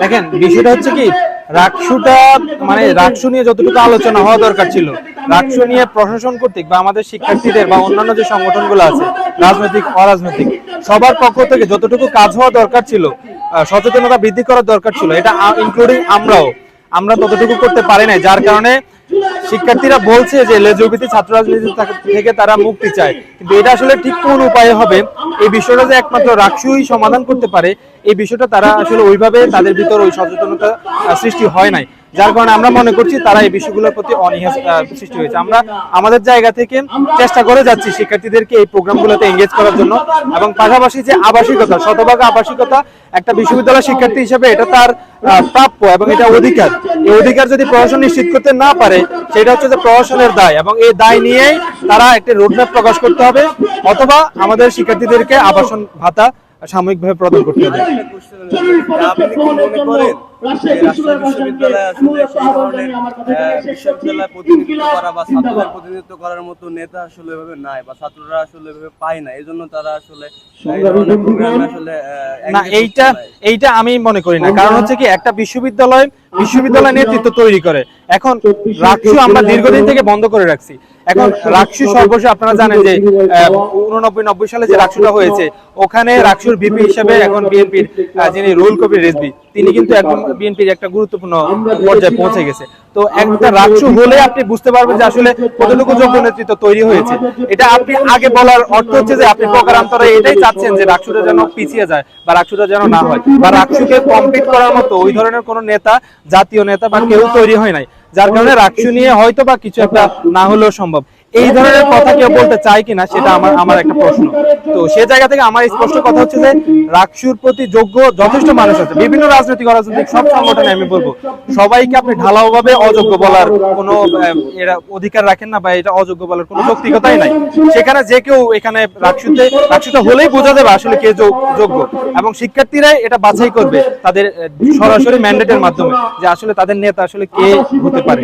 দেখেন, বিষয়টা হচ্ছে কি, রাকসুটা মানে রাকসু নিয়ে যতটুকু আলোচনা হওয়া দরকার ছিল, রাকসু নিয়ে প্রশাসন কর্তৃক বা আমাদের শিক্ষার্থীদের বা অন্যান্য যে সংগঠনগুলো আছে, রাজনৈতিক, অরাজনৈতিক, সবার পক্ষ থেকে যতটুকু কাজ হওয়া দরকার ছিল সচেতনতা বৃদ্ধি করার দরকার ছিল, এটা ইনক্লুডিং আমরাও, আমরা ততটুকু করতে পারি নাই, যার কারণে শিক্ষার্থীরা বলছে যে লেজুবিতি ছাত্র রাজনীতি থেকে তারা মুক্তি চায়। কিন্তু এটা আসলে ঠিক কোন উপায়ে হবে? এই বিষয়টা যে একমাত্র রাকসুই সমাধান করতে পারে, এই বিষয়টা তারা আসলে ওইভাবে তাদের ভিতর ওই সচেতনতা সৃষ্টি হয় নাই। যার কারণে আমরা মনে করছি তারা এই বিষয়গুলোর প্রতি সৃষ্টি হয়েছে। আমরা আমাদের জায়গা থেকে চেষ্টা করে যাচ্ছি শিক্ষার্থীদেরকে এই প্রোগ্রামগুলোতে এঙ্গেজ করার জন্য এবং পাশাপাশি যে আবাসিকতা, শতভাগ আবাসিকতা একটা বিশ্ববিদ্যালয় শিক্ষার্থী হিসেবে এটা তার প্রাপ্য এবং এটা অধিকার। এই অধিকার যদি প্রশাসন নিশ্চিত করতে না পারে সেটা হচ্ছে যে প্রশাসনের দায় এবং এই দায় নিয়েই তারা একটা রোডম্যাপ প্রকাশ করতে হবে অথবা আমাদের শিক্ষার্থীদেরকে আবাসন ভাতা সাময়িকভাবে প্রদান করতে হবে। প্রতিনিধিত্ব করার মতো নেতা আসলে এভাবে নাই বা ছাত্ররা আসলে এভাবে পায় না এই জন্য তারা আসলে এইটা আমি মনে করি না। কারণ হচ্ছে কি একটা বিশ্ববিদ্যালয় বিশ্ববিদ্যালয় নেতৃত্ব তৈরি করে। এখন রাকসু আমরা দীর্ঘদিন থেকে বন্ধ করে রাখছি। এখন রাকসু সর্বশেষ আপনারা জানেন যে উননব্বই, নব্বই সালে যে রাকসুটা হয়েছে, ওখানে রাকসুর বিপি হিসেবে এখন বিএনপির যিনি রুল কবির রেজবি তিনি কিন্তু এখন বিএনপির একটা গুরুত্বপূর্ণ পর্যায়ে পৌঁছে গেছে। তো একটা রাকসু হলে আপনি বুঝতে পারবেন যে আসলে কতটুকু যোগ্য নেতৃত্ব তৈরি হয়েছে। এটা আপনি আগে বলার অর্থ হচ্ছে যে আপনি প্রকারান্তরে এটাই চাচ্ছেন যে রাকসুটা যেন পিছিয়ে যায় বা রাকসুটা যেন না হয়। বা রাকসুকে কমপ্লিট করার মতো ওই ধরনের কোনো নেতা জাতীয় নেতা বা কেউ তৈরি হয় নাই। যার কারণে রাকসু নিয়ে হয়তো বা কিছু একটা না হলেও সম্ভব। এই ধরনের কথা কেউ বলতে চায় কিনা সেটা আমার আমার একটা প্রশ্ন। তো সে জায়গা থেকে আমার স্পষ্ট কথা হচ্ছে যে রাকসুর প্রতি যোগ্য যথেষ্ট মানুষ আছে। বিভিন্ন রাজনৈতিক অরাজনৈতিক সব সংগঠনে আমি বলব সবাইকে আপনি ঢালাওভাবে অযোগ্য বলার কোনো এরা অধিকার রাখেন না বা এটা অযোগ্য বলার কোনো যৌক্তিকতাই নাই। সেখানে যে কেউ এখানে রাকসুতে রাকসুতে হলেই বোঝা যাবে আসলে কে যোগ্য। এবং শিক্ষার্থীরাই এটা বাছাই করবে তাদের সরাসরি ম্যান্ডেটের মাধ্যমে যে আসলে তাদের নেতা আসলে কে হতে পারে।